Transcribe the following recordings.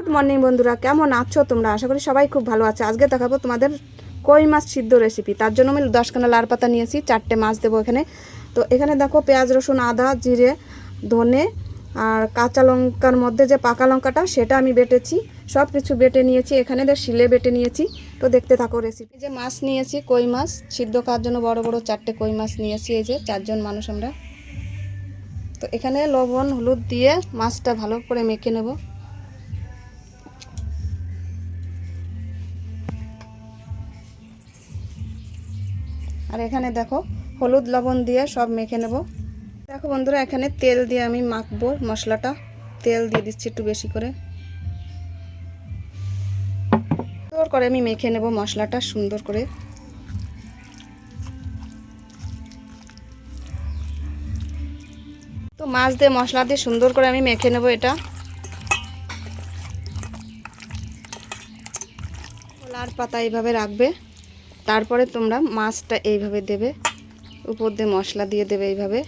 Good morning বন্ধুরা, কেমন আছো তোমরা? আশা করি সবাই খুব ভালো আছে। আজকে দেখাবো তোমাদের কই মাছ সিদ্ধ রেসিপি তার জন্য আমি দশখানা লার পাতা নিয়েছি, চারটে মাছ দেবো এখানে। তো এখানে দেখো পেঁয়াজ, রসুন, আদা, জিরে, ধনে আর কাঁচা লঙ্কার মধ্যে যে পাকা লঙ্কাটা, সেটা আমি বেটেছি। সব কিছু বেটে নিয়েছি, এখানে দেখ শিলে বেটে নিয়েছি। তো দেখতে থাকো রেসিপি যে মাছ নিয়েছি, কই মাছ, সিদ্ধ খাওয়ার জন্য বড় বড় চারটে কই মাছ নিয়েছি, এই যে চারজন মানুষ আমরা। তো এখানে লবণ, হলুদ দিয়ে মাছটা ভালো করে মেখে নেব। আর এখানে দেখো, হলুদ লবণ দিয়ে সব মেখে নেব। দেখো বন্ধুরা, এখানে তেল দিয়ে আমি মাখবো মশলাটা। তেল দিয়ে দিচ্ছি একটু বেশি করে। সুন্দর করে আমি মেখে নেব মশলাটা সুন্দর করে। তো মাছ দিয়ে মশলা দিয়ে সুন্দর করে আমি মেখে নেব এটা। লার পাতা এইভাবে রাখবে। তারপরে তোমরা মাছটা এইভাবে দেবে। উপর দিয়ে মশলা দিয়ে দেবে এইভাবে।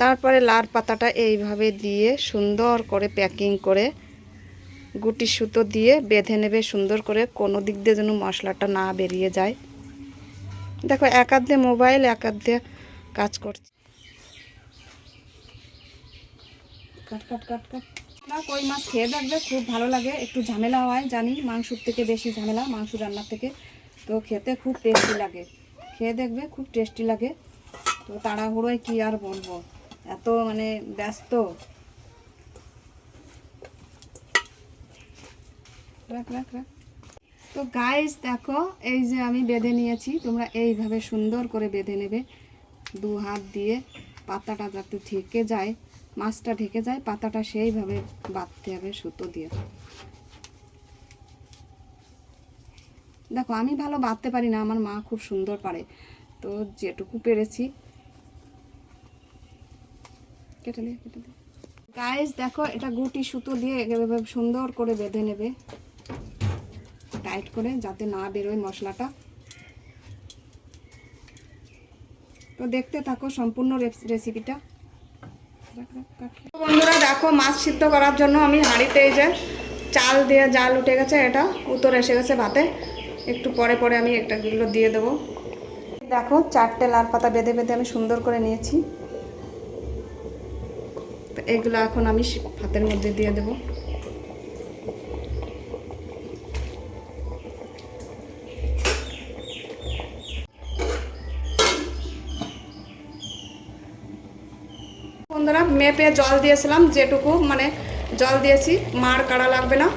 তারপরে লার পাতাটা এইভাবে দিয়ে সুন্দর করে প্যাকিং করে গুটি সুতো দিয়ে বেঁধে নেবে, সুন্দর করে কোনো দিক দিয়ে যেন মশলাটা না বেরিয়ে যায়। দেখো, এক দিয়ে মোবাইল, এক দিয়ে কাজ করছে। কাট কাট কাট কাট। কই মাছ খেয়ে দেখবে, খুব ভালো লাগে। একটু ঝামেলা হয়, জানি, মাংসর থেকে বেশি ঝামেলা, মাংস রান্নার থেকে। তো খেতে খুব টেস্টি লাগে। খেয়ে দেখবে, খুব টেস্টি লাগে। তো তাড়াহুড়োয় কি আর বলব? এত মানে ব্যস্ত। রাখ রাখ রাখ। তো গাইস দেখো, এই যে আমি বেঁধে নিয়েছি। তোমরা এইভাবে সুন্দর করে বেঁধে নেবে। দু হাত দিয়ে পাতাটা যাতে থেকে যায়। মাছটা ঢেকে যায়, পাতাটা সেইভাবে বাঁধতে হবে, সুতো দিয়ে। দেখো, আমি ভালো বাঁধতে পারি না, আমার মা খুব সুন্দর পারে। তো যেটুকু পেরেছি। কেটে দিয়ে কেটে দিয়ে গাইস দেখো, এটা গুটি সুতো দিয়ে সুন্দর করে বেঁধে নেবে। টাইট করে, যাতে না বেরোয় মশলাটা। তো দেখতে থাকো সম্পূর্ণ রেসিপিটা বন্ধুরা দেখো, মাছ সিদ্ধ করার জন্য আমি হাঁড়িতে এই যে চাল দিয়ে জাল উঠে গেছে, এটা উত্তর এসে গেছে ভাতে। একটু পরে পরে আমি এটাগুলো দিয়ে দেবো। দেখো, চারটে লাল পাতা বেঁধে বেঁধে আমি সুন্দর করে নিয়েছি। এগুলো এখন আমি ভাতের মধ্যে দিয়ে দেবো। বন্ধুরা, মেপে জল দিয়েছিলাম যেটুকু মানে জল দিয়েছি, মার কাড়া লাগবে না।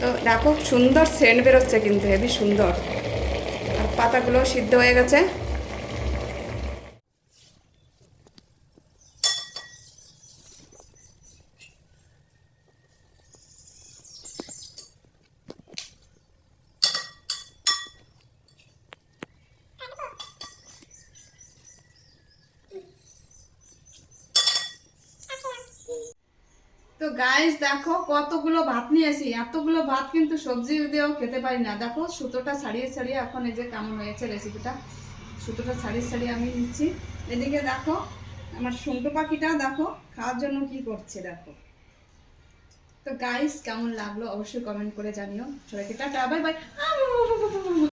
তো দেখো, সুন্দর সেন্ট বেরোচ্ছে কিন্তু, হেবি সুন্দর। আর পাতাগুলো সিদ্ধ হয়ে গেছে। তো গাইস দেখো কতগুলো ভাত নিয়েছি। এতগুলো ভাত কিন্তু সবজি দিয়েও খেতে পারি না। দেখো সুতোটা ছাড়িয়ে ছাড়িয়ে এখন এই যে কেমন হয়েছে রেসিপিটা সুতোটা ছাড়িয়ে ছাড়িয়ে আমি নিচ্ছি। এদিকে দেখো, আমার শুন্টু পাখিটা দেখো, খাওয়ার জন্য কি করছে দেখো। তো গাইস কেমন লাগল অবশ্যই কমেন্ট করে জানিও। সবাইকে টাটা বাই বাই